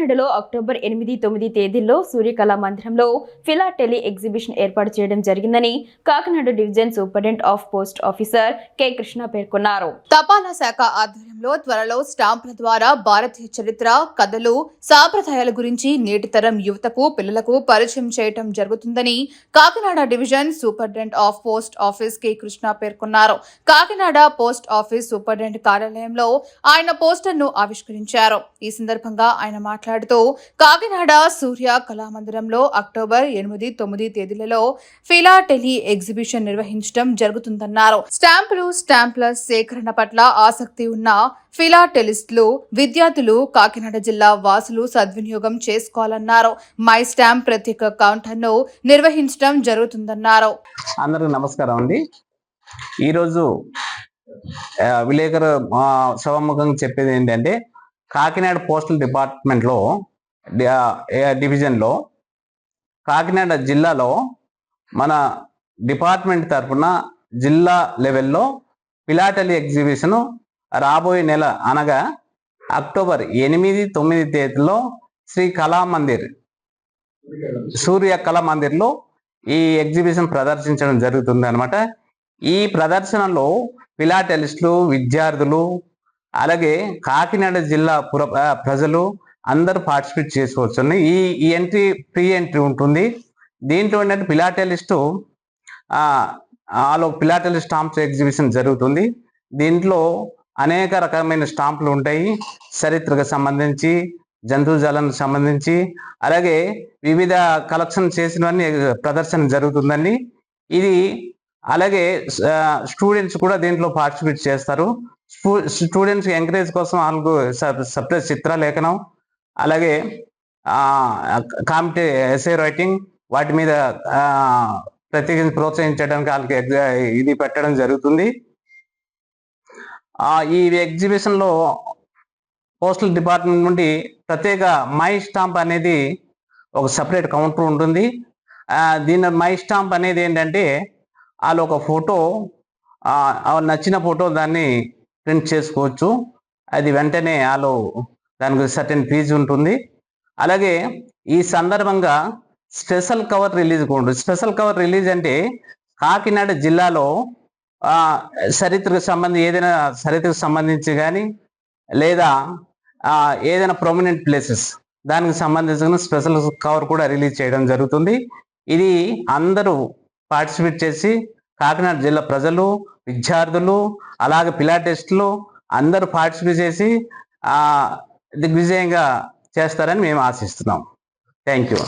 కాకినాడలో అక్టోబర్ ఎనిమిది తొమ్మిది తేదీల్లో సూర్యకళా మందిరంలో ఫిలాటెలి ఎగ్జిబిషన్ ఏర్పాటు చేయడం జరిగిందని Kakinada division superintendent of post officer K Krishna పేర్కొన్నారు. తపాలా శాఖ ఆధ్వర్యంలో త్వరలో స్టాంపుల ద్వారా భారతీయ చరిత్ర కథలు సాంప్రదాయాల గురించి నేటితరం యువతకు పిల్లలకు పరిచయం చేయటం జరుగుతుందని Kakinada division superintendent of post office K. Krishna పేర్కొన్నారు. కాకినాడ పోస్ట్ ఆఫీస్ సూపరింటెండెంట్ కార్యాలయంలో ఆయన పోస్టర్ను ఆవిష్కరించారు. ఈ సందర్భంగా ఆయన మాట్లాడుతూ కాకినాడ సూర్య కళామందిరంలో అక్టోబర్ ఎనిమిది తొమ్మిది తేదీలలో ఫిలాటెలి ఎగ్జిబిషన్ నిర్వహించడం జరుగుతుందన్నారు. స్టాంపులు స్టాంపుల సేకరణ పట్ల ఆసక్తి ఉన్న ఫిలాటెలిస్టులు విద్యార్థులు కాకినాడ జిల్లా వాసులు సద్వినియోగం చేసుకోవాలన్నారు. మై స్టాంప్ ప్రత్యేక కౌంటర్ను నిర్వహించడం జరుగుతుందన్నారు. అందరికి నమస్కారం అండి. ఈరోజు విలేకరు సభముఖంగా చెప్పేది ఏంటంటే కాకినాడ పోస్టల్ డిపార్ట్మెంట్లో డివిజన్లో కాకినాడ జిల్లాలో మన డిపార్ట్మెంట్ తరఫున జిల్లా లెవెల్లో పిలాటలి ఎగ్జిబిషన్ రాబోయే నెల అనగా అక్టోబర్ ఎనిమిది తొమ్మిది తేదీలో శ్రీ కళా మందిర్ సూర్య కళా మందిర్లో ఈ ఎగ్జిబిషన్ ప్రదర్శించడం జరుగుతుంది అనమాట ఈ ప్రదర్శనలో ఫిలాటెలిస్టులు విద్యార్థులు అలాగే కాకినాడ జిల్లా పుర ప్రజలు అందరూ పార్టిసిపేట్ చేసుకోవచ్చు ఈ ఈ ఎంట్రీ ఫ్రీ ఎంట్రీ ఉంటుంది. దీంట్లో ఏంటంటే పిలాటెలిస్టు ఆలో పిలాటెలిస్ట్ స్టాంప్స్ ఎగ్జిబిషన్ జరుగుతుంది. దీంట్లో అనేక రకమైన స్టాంపులు ఉంటాయి. చరిత్రకు సంబంధించి జంతుజాలకు సంబంధించి అలాగే వివిధ కలెక్షన్ చేసినవన్నీ ప్రదర్శన జరుగుతుందండి. ఇది అలాగే స్టూడెంట్స్ కూడా దీంట్లో పార్టిసిపేట్ చేస్తారు. స్టూడెంట్స్ ఎంకరేజ్ కోసం వాళ్ళకు సపరేట్ చిత్రలేఖనం అలాగే కాంపిటే ఎస్ఏ రైటింగ్ వాటి మీద ప్రత్యేకించి ప్రోత్సహించడానికి వాళ్ళకి ఇది పెట్టడం జరుగుతుంది. ఈ ఎగ్జిబిషన్లో పోస్టల్ డిపార్ట్మెంట్ నుండి ప్రత్యేక మై స్టాంప్ అనేది ఒక సపరేట్ కౌంటర్ ఉంటుంది. దీని మై స్టాంప్ అనేది ఏంటంటే వాళ్ళు ఒక ఫోటో నచ్చిన ఫోటో దాన్ని ప్రింట్ చేసుకోవచ్చు. అది వెంటనే వాళ్ళు దానికి సర్టెన్ ఫీజు ఉంటుంది. అలాగే ఈ సందర్భంగా స్పెషల్ కవర్ రిలీజ్ కూడా ఉంటుంది స్పెషల్ కవర్ రిలీజ్ అంటే కాకినాడ జిల్లాలో ఆ, చరిత్రకు సంబంధించి ఏదైనా చరిత్రకు సంబంధించి కానీ లేదా ఆ, ఏదైనా ప్రొమినెంట్ ప్లేసెస్ దానికి సంబంధించిన స్పెషల్ కవర్ కూడా రిలీజ్ చేయడం జరుగుతుంది. ఇది అందరూ పార్టిసిపేట్ చేసి కాకినాడ జిల్లా ప్రజలు విద్యార్థులు అలాగే పిలాటెస్టులు అందరూ పార్టిసిపేట్ చేసి ఆ దిగ్విజయంగా చేస్తారని మేము ఆశిస్తున్నాం. Thank you